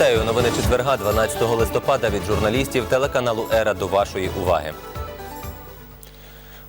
Вітаю новини четверга, 12 листопада від журналістів телеканалу Ера до вашої уваги.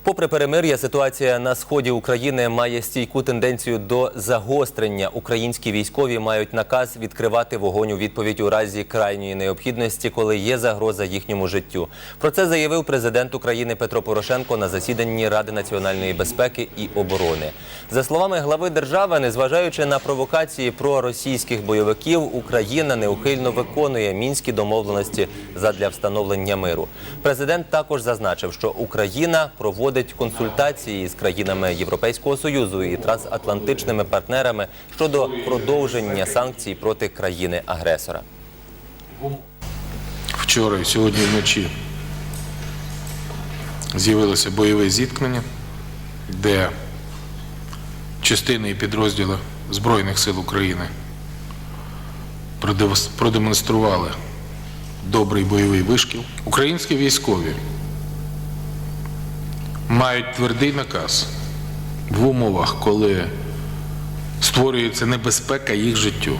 Попри перемир'я, ситуація на сході України має стійку тенденцію до загострення. Українські військові мають наказ відкривати вогонь у відповідь у разі крайньої необхідності, коли є загроза їхньому життю. Про це заявив президент України Петро Порошенко на засіданні Ради національної безпеки і оборони. За словами глави держави, незважаючи на провокації проросійських бойовиків, Україна неухильно виконує мінські домовленості задля встановлення миру. Президент також зазначив, що Україна проводить консультації з країнами Європейського союзу і трансатлантичними партнерами щодо продовження санкцій проти країни-агресора. Вчора і сьогодні вночі з'явилося бойове зіткнення, де частини і підрозділи Збройних сил України продемонстрували добрий бойовий вишкіл. Українські військові мають твердий наказ в умовах, коли створюється небезпека їх життю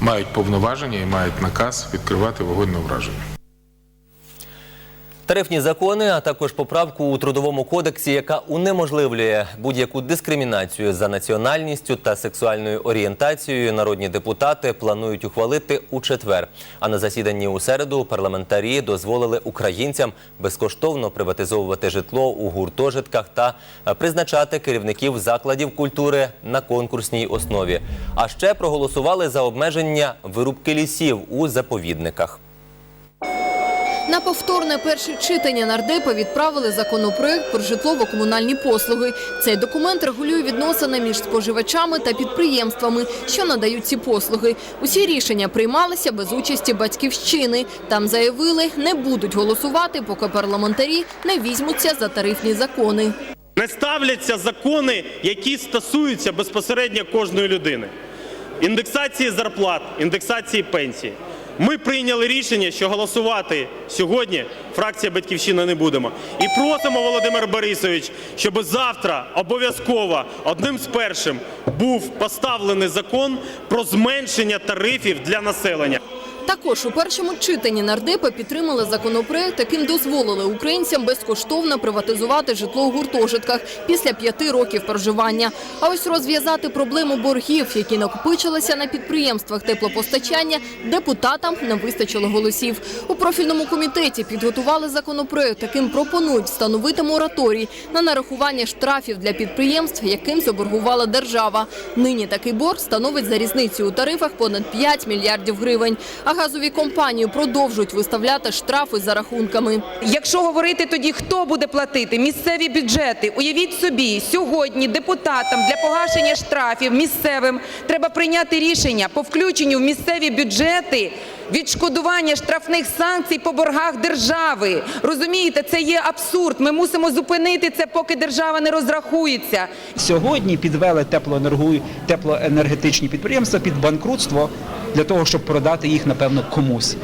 мають повноваження і мають наказ відкривати вогонь на враження. Тарифні закони, а також поправку у трудовому кодексі, яка унеможливлює будь-яку дискримінацію за національністю та сексуальною орієнтацією, народні депутати планують ухвалити у четвер. А на засіданні у середу парламентарі дозволили українцям безкоштовно приватизовувати житло у гуртожитках та е, призначати керівників закладів культури на конкурсній основі. А ще проголосували за обмеження вирубки лісів у заповідниках. На повторне перше читання нардепи відправили законопроект про житлово-комунальні послуги. Цей документ регулює відносини між споживачами та підприємствами, що надають ці послуги. Усі рішення приймалися без участі батьківщини. Там заявили, не будуть голосувати, поки парламентарі не візьмуться за тарифні закони. Не ставляться закони, які стосуються безпосередньо кожної людини. Індексації зарплат, індексації пенсій. Ми прийняли рішення, що голосувати сьогодні фракція Батьківщина не будемо. І просимо, Володимир Борисович, щоб завтра обов'язково одним з першим був поставлений закон про зменшення тарифів для населення. Також у першому читанні нардепи підтримали законопроект, яким дозволили українцям безкоштовно приватизувати житло у гуртожитках після п'яти років проживання. А ось розв'язати проблему боргів, які накопичилися на підприємствах теплопостачання, депутатам не вистачило голосів. У профільному комітеті підготували законопроект, яким пропонують встановити мораторій на нарахування штрафів для підприємств, яким заборгувала держава. Нині такий борг становить за різницю у тарифах понад 5 мільярдів гривень. Газові компанії продовжують виставляти штрафи за рахунками. Якщо говорити тоді, хто буде платити? Місцеві бюджети. Уявіть собі, сьогодні депутатам для погашення штрафів місцевим треба прийняти рішення по включенню в місцеві бюджети відшкодування штрафних санкцій по боргах держави. Розумієте, це є абсурд. Ми мусимо зупинити це, поки держава не розрахується. Сьогодні підвели теплоенергетичні підприємства під банкрутство для того, щоб продати їх, напевно, комусь.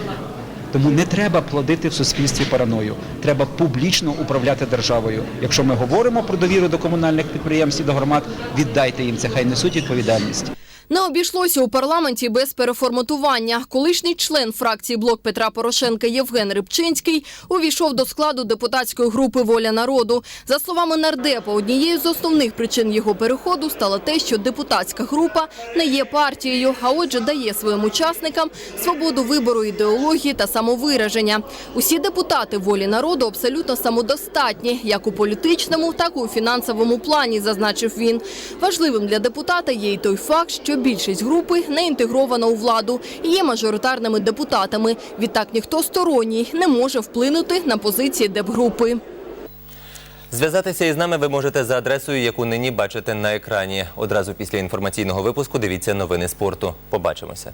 Тому не треба плодити в суспільстві параною. Треба публічно управляти державою. Якщо ми говоримо про довіру до комунальних підприємств і до громад, віддайте їм це, хай несуть відповідальність. Не обійшлося у парламенті без переформатування. Колишній член фракції «Блок Петра Порошенка» Євген Рибчинський увійшов до складу депутатської групи «Воля народу». За словами нардепа, однією з основних причин його переходу стало те, що депутатська група не є партією, а отже дає своїм учасникам свободу вибору ідеології та самовираження. Усі депутати «Волі народу» абсолютно самодостатні, як у політичному, так і у фінансовому плані, зазначив він. Важливим для депутата є й той факт, що більшість групи не інтегрована у владу і є мажоритарними депутатами. Відтак ніхто сторонній не може вплинути на позиції депгрупи. Зв'язатися із нами ви можете за адресою, яку нині бачите на екрані. Одразу після інформаційного випуску дивіться новини спорту. Побачимося.